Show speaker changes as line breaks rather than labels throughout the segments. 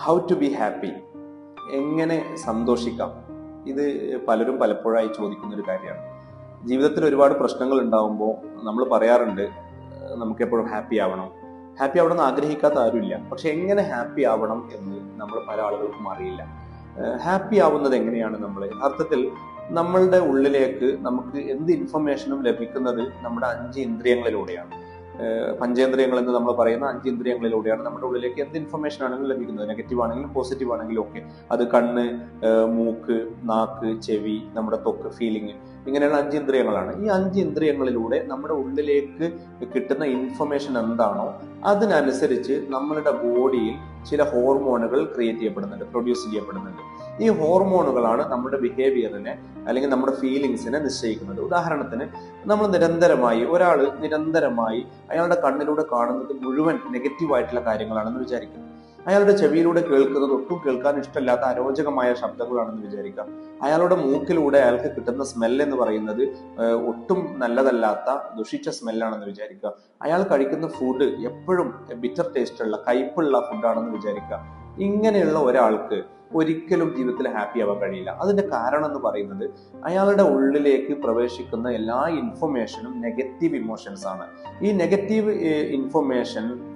How to be happy എങ്ങനെ സന്തോഷിക്കാം? ഇത് പലരും പലപ്പോഴായി ചോദിക്കുന്ന ഒരു കാര്യമാണ്. ജീവിതത്തിൽ ഒരുപാട് പ്രശ്നങ്ങൾ ഉണ്ടാകുമ്പോൾ നമ്മൾ പറയാറുണ്ട് നമുക്ക് എപ്പോഴും ഹാപ്പി ആവണം. ഹാപ്പി ആവണം എന്ന് ആഗ്രഹിക്കാത്ത ആരുമില്ല. പക്ഷെ എങ്ങനെ ഹാപ്പി ആവണം എന്ന് നമ്മൾ പല ആളുകൾക്കും അറിയില്ല. ഹാപ്പി ആവുന്നത് എങ്ങനെയാണ് നമ്മൾ യഥാർത്ഥത്തിൽ നമ്മളുടെ ഉള്ളിലേക്ക് നമുക്ക് എന്ത് ഇൻഫർമേഷനും ലഭിക്കുന്നത് നമ്മുടെ അഞ്ച് ഇന്ദ്രിയങ്ങളിലൂടെയാണ്. പഞ്ചേന്ദ്രിയങ്ങൾ എന്ന് നമ്മൾ പറയുന്ന അഞ്ച് ഇന്ദ്രിയങ്ങളിലൂടെയാണ് നമ്മുടെ ഉള്ളിലേക്ക് എന്ത് ഇൻഫർമേഷൻ ആണെങ്കിലും ലഭിക്കുന്നത്. നെഗറ്റീവ് ആണെങ്കിലും പോസിറ്റീവ് ആണെങ്കിലും ഒക്കെ. അത് കണ്ണ് മൂക്ക് നാക്ക് ചെവി നമ്മുടെ തൊക്ക് ഫീലിംഗ് ഇങ്ങനെയുള്ള അഞ്ച് ഇന്ദ്രിയങ്ങളാണ് ഈ അഞ്ച് ഇന്ദ്രിയങ്ങളിലൂടെ നമ്മുടെ ഉള്ളിലേക്ക് കിട്ടുന്ന ഇൻഫർമേഷൻ എന്താണോ അതിനനുസരിച്ച് നമ്മളുടെ ബോഡിയിൽ ചില ഹോർമോണുകൾ ക്രിയേറ്റ് ചെയ്യപ്പെടുന്നുണ്ട് പ്രൊഡ്യൂസ് ചെയ്യപ്പെടുന്നുണ്ട്. ഈ ഹോർമോണുകളാണ് നമ്മുടെ ബിഹേവിയറിനെ അല്ലെങ്കിൽ നമ്മുടെ ഫീലിങ്സിനെ നിശ്ചയിക്കുന്നത്. ഉദാഹരണത്തിന് നമ്മൾ നിരന്തരമായി ഒരാൾ നിരന്തരമായി അയാളുടെ കണ്ണിലൂടെ കാണുന്നത് മുഴുവൻ നെഗറ്റീവ് ആയിട്ടുള്ള കാര്യങ്ങളാണെന്ന് വിചാരിക്കും. അയാളുടെ ചെവിയിലൂടെ കേൾക്കുന്നത് ഒട്ടും കേൾക്കാൻ ഇഷ്ടമില്ലാത്ത അരോചകമായ ശബ്ദങ്ങളാണെന്ന് വിചാരിക്കാം. അയാളുടെ മൂക്കിലൂടെ അയാൾക്ക് കിട്ടുന്ന സ്മെൽ എന്ന് പറയുന്നത് ഒട്ടും നല്ലതല്ലാത്ത ദുഷിച്ച സ്മെല്ലാണെന്ന് വിചാരിക്കുക. അയാൾ കഴിക്കുന്ന ഫുഡ് എപ്പോഴും ബിറ്റർ ടേസ്റ്റ് ഉള്ള കയ്പുള്ള ഫുഡാണെന്ന് വിചാരിക്കുക. ഇങ്ങനെയുള്ള ഒരാൾക്ക് ഒരിക്കലും ജീവിതത്തിൽ ഹാപ്പി ആവാൻ കഴിയില്ല. അതിന്റെ കാരണം എന്ന് പറയുന്നത് അയാളുടെ ഉള്ളിലേക്ക് പ്രവേശിക്കുന്ന എല്ലാ ഇൻഫർമേഷനും നെഗറ്റീവ് ഇമോഷൻസ് ആണ്. ഈ നെഗറ്റീവ് ഇൻഫർമേഷൻ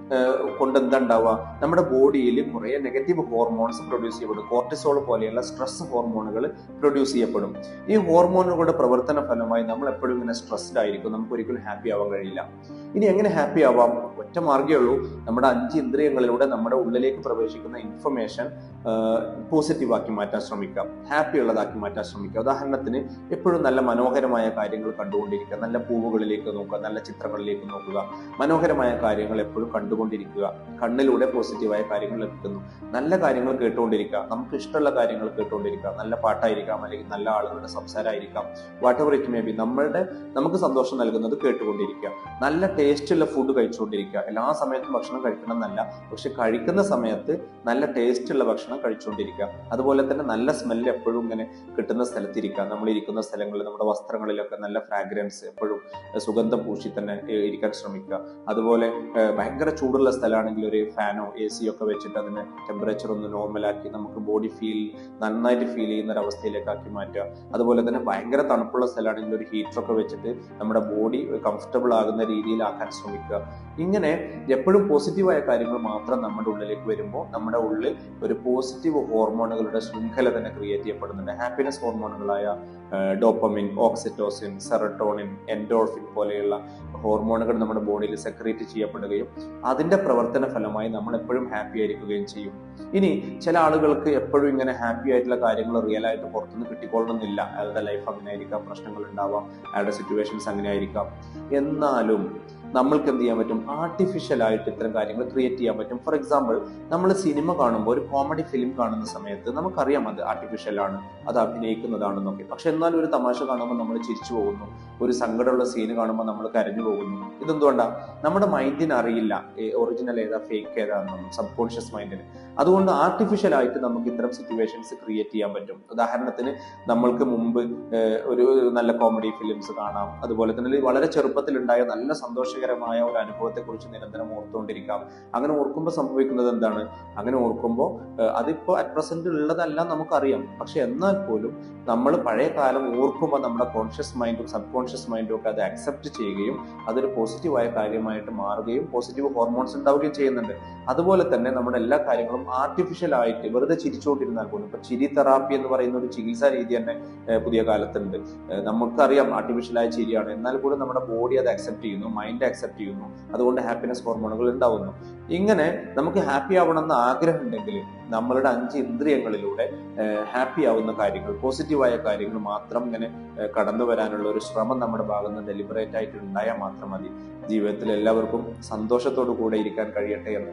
കൊണ്ട് എന്താ ഉണ്ടാവുക നമ്മുടെ ബോഡിയിൽ കുറേ നെഗറ്റീവ് ഹോർമോൺസ് പ്രൊഡ്യൂസ് ചെയ്യപ്പെടും. കോർട്ടിസോൾ പോലെയുള്ള സ്ട്രെസ് ഹോർമോണുകൾ പ്രൊഡ്യൂസ് ചെയ്യപ്പെടും. ഈ ഹോർമോണുകളുടെ പ്രവർത്തന ഫലമായി നമ്മൾ എപ്പോഴും ഇങ്ങനെ സ്ട്രെസ്ഡ് ആയിരിക്കും. നമുക്ക് ഒരിക്കലും ഹാപ്പി ആവാൻ കഴിയില്ല. ഇനി എങ്ങനെ ഹാപ്പി ആവാം? ഒറ്റ മാർഗമേ ഉള്ളൂ. നമ്മുടെ അഞ്ച് ഇന്ദ്രിയങ്ങളിലൂടെ നമ്മുടെ ഉള്ളിലേക്ക് പ്രവേശിക്കുന്ന ഇൻഫർമേഷൻ പോസിറ്റീവ് ആക്കി മാറ്റാൻ ശ്രമിക്കാം. ഹാപ്പി ഉള്ളതാക്കി മാറ്റാൻ ശ്രമിക്കുക ഉദാഹരണത്തിന് എപ്പോഴും നല്ല മനോഹരമായ കാര്യങ്ങൾ കണ്ടുകൊണ്ടിരിക്കുക. നല്ല പൂവുകളിലേക്ക് നോക്കുക നല്ല ചിത്രങ്ങളിലേക്ക് നോക്കുക. മനോഹരമായ കാര്യങ്ങൾ എപ്പോഴും കണ്ടുകൊണ്ടിരിക്കുക. കണ്ണിലൂടെ പോസിറ്റീവായ കാര്യങ്ങൾ ലഭിക്കുന്നു. നല്ല കാര്യങ്ങൾ കേട്ടുകൊണ്ടിരിക്കുക. നമുക്ക് ഇഷ്ടമുള്ള കാര്യങ്ങൾ കേട്ടുകൊണ്ടിരിക്കുക. നല്ല പാട്ടായിരിക്കാം അല്ലെങ്കിൽ നല്ല ആളുകളുടെ സംസാരമായിരിക്കാം. Whatever it may be നമ്മളുടെ നമുക്ക് സന്തോഷം നൽകുന്നത് കേട്ടുകൊണ്ടിരിക്കുക. നല്ല ടേസ്റ്റുള്ള ഫുഡ് കഴിച്ചുകൊണ്ടിരിക്കുക. എല്ലാ സമയത്തും ഭക്ഷണം കഴിക്കണം എന്നല്ല പക്ഷെ കഴിക്കുന്ന സമയത്ത് നല്ല ടേസ്റ്റ് ഉള്ള ഭക്ഷണം കഴിച്ചുകൊണ്ടിരിക്കുക. അതുപോലെ തന്നെ നല്ല സ്മെല്ല് എപ്പോഴും ഇങ്ങനെ കിട്ടുന്ന സ്ഥലത്തിരിക്കുക. നമ്മൾ ഇരിക്കുന്ന സ്ഥലങ്ങളിൽ നമ്മുടെ വസ്ത്രങ്ങളിലൊക്കെ നല്ല ഫ്രാഗ്രൻസ് എപ്പോഴും സുഗന്ധം പൂശി തന്നെ ഇരിക്കാൻ ശ്രമിക്കുക. അതുപോലെ ഭയങ്കര ചൂടുള്ള സ്ഥലമാണെങ്കിൽ ഒരു ഫാനോ എ ഒക്കെ വെച്ചിട്ട് അതിന് ടെമ്പറേച്ചർ ഒന്ന് നോർമലാക്കി നമുക്ക് ബോഡി ഫീൽ നന്നായിട്ട് ഫീൽ ചെയ്യുന്ന ഒരു അവസ്ഥയിലേക്ക് ആക്കി മാറ്റുക. അതുപോലെ തന്നെ ഭയങ്കര തണുപ്പുള്ള സ്ഥലമാണെങ്കിൽ ഒരു ഹീറ്റർ ഒക്കെ വെച്ചിട്ട് നമ്മുടെ ബോഡി കംഫർട്ടബിൾ ആകുന്ന രീതിയിലാക്കാൻ ശ്രമിക്കുക. ഇങ്ങനെ എപ്പോഴും പോസിറ്റീവായ കാര്യങ്ങൾ മാത്രം നമ്മുടെ ഉള്ളിലേക്ക് വരുമ്പോൾ നമ്മുടെ ഉള്ളിൽ ഒരു പോസിറ്റീവ് ഹോർമോണുകളുടെ ശൃംഖല തന്നെ ക്രിയേറ്റ് ചെയ്യപ്പെടുന്നുണ്ട്. ഹാപ്പിനെസ് ഹോർമോണുകളായ ഡോപ്പമിൻ ഓക്സിറ്റോസിൻ സെറട്ടോണിൻ എൻഡോർഫിൻ പോലെയുള്ള ഹോർമോണുകൾ നമ്മുടെ ബോഡിയിൽ സെക്രേറ്റ് ചെയ്യപ്പെടുകയും അതിന്റെ പ്രവർത്തന ഫലമായി നമ്മൾ എപ്പോഴും ഹാപ്പി ആയിരിക്കുകയും ചെയ്യും. ഇനി ചില ആളുകൾക്ക് എപ്പോഴും ഇങ്ങനെ ഹാപ്പി ആയിട്ടുള്ള കാര്യങ്ങൾ റിയൽ ആയിട്ട് പുറത്തുനിന്ന് കിട്ടിക്കൊള്ളണമെന്നില്ല. അയാളുടെ ലൈഫ് അങ്ങനെ ആയിരിക്കാം പ്രശ്നങ്ങൾ ഉണ്ടാവാം അയാളുടെ സിറ്റുവേഷൻസ് അങ്ങനെ ആയിരിക്കാം എന്നാലും നമ്മൾക്ക് എന്ത് ചെയ്യാൻ പറ്റും? ആർട്ടിഫിഷ്യൽ ആയിട്ട് ഇത്തരം കാര്യങ്ങൾ ക്രിയേറ്റ് ചെയ്യാൻ പറ്റും. ഫോർ എക്സാമ്പിൾ നമ്മൾ സിനിമ കാണുമ്പോൾ ഒരു കോമഡി ഫിലിം കാണുന്ന സമയത്ത് നമുക്കറിയാം അത് ആർട്ടിഫിഷ്യൽ ആണ് അത് അഭിനയിക്കുന്നതാണെന്നൊക്കെ. പക്ഷെ എന്നാലും ഒരു തമാശ കാണുമ്പോൾ നമ്മൾ ചിരിച്ചു പോകുന്നു. ഒരു സങ്കടമുള്ള സീന് കാണുമ്പോൾ നമ്മൾ കരഞ്ഞു പോകുന്നു. ഇതെന്തുകൊണ്ടാണ് നമ്മുടെ മൈൻഡിന് അറിയില്ല. ഒറിജിനൽ ഏതാ ഫേക്ക് ഏതാണെന്നൊന്നും സബ് കോൺഷ്യസ് മൈൻഡിന് അതുകൊണ്ട് ആർട്ടിഫിഷ്യൽ ആയിട്ട് നമുക്ക് ഇത്തരം സിറ്റുവേഷൻസ് ക്രിയേറ്റ് ചെയ്യാൻ പറ്റും. ഉദാഹരണത്തിന് നമ്മൾക്ക് മുമ്പ് ഒരു നല്ല കോമഡി ഫിലിംസ് കാണാം. അതുപോലെ തന്നെ വളരെ ചെറുപ്പത്തിലുണ്ടായ നല്ല സന്തോഷകരമായ ഒരു അനുഭവത്തെ കുറിച്ച് നിരന്തരം ഓർത്തുകൊണ്ടിരിക്കാം. അങ്ങനെ ഓർക്കുമ്പോൾ സംഭവിക്കുന്നത് എന്താണ്? അങ്ങനെ ഓർക്കുമ്പോൾ അതിപ്പോ അറ്റ് പ്രസന്റ് ഉള്ളതല്ല നമുക്കറിയാം. പക്ഷെ എന്നാൽ പോലും നമ്മൾ പഴയ കാലം ഓർക്കുമ്പോൾ നമ്മുടെ കോൺഷ്യസ് മൈൻഡും സബ് കോൺഷ്യസ് മൈൻഡും ഒക്കെ അത് അക്സെപ്റ്റ് ചെയ്യുകയും അതൊരു പോസിറ്റീവായ കാര്യമായിട്ട് മാറുകയും പോസിറ്റീവ് ഹോർമോൺസ് ഉണ്ടാവുകയും ചെയ്യുന്നുണ്ട്. അതുപോലെ തന്നെ നമ്മുടെ എല്ലാ കാര്യങ്ങളും ആർട്ടിഫിഷ്യൽ ആയിട്ട് വെറുതെ ചിരിച്ചുകൊണ്ടിരുന്നാൽ പോലും ഇപ്പൊ ചിരി തെറാപ്പി എന്ന് പറയുന്ന ഒരു ചികിത്സാ രീതി തന്നെ പുതിയ കാലത്തുണ്ട്. നമുക്കറിയാം ആർട്ടിഫിഷ്യലായ ചിരിയാണ്. എന്നാൽ കൂടെ നമ്മുടെ ബോഡി അത് അക്സെപ്റ്റ് ചെയ്യുന്നു മൈൻഡ് അക്സെപ്റ്റ് ചെയ്യുന്നു. അതുകൊണ്ട് ഹാപ്പിനെസ് ഹോർമോണുകൾ ഉണ്ടാവുന്നു. ഇങ്ങനെ നമുക്ക് ഹാപ്പി ആവണമെന്ന് ആഗ്രഹം ഉണ്ടെങ്കിൽ നമ്മളുടെ അഞ്ച് ഇന്ദ്രിയങ്ങളിലൂടെ ഹാപ്പി ആവുന്ന കാര്യങ്ങൾ പോസിറ്റീവായ കാര്യങ്ങൾ മാത്രം ഇങ്ങനെ കടന്നു വരാനുള്ള ഒരു ശ്രമം നമ്മുടെ ഭാഗത്ത് നിന്ന് ഡെലിബറേറ്റ് ആയിട്ട് ഉണ്ടായാൽ മാത്രം മതി. ജീവിതത്തിൽ എല്ലാവർക്കും സന്തോഷത്തോടു കൂടെ ഇരിക്കാൻ കഴിയട്ടെ എന്ന്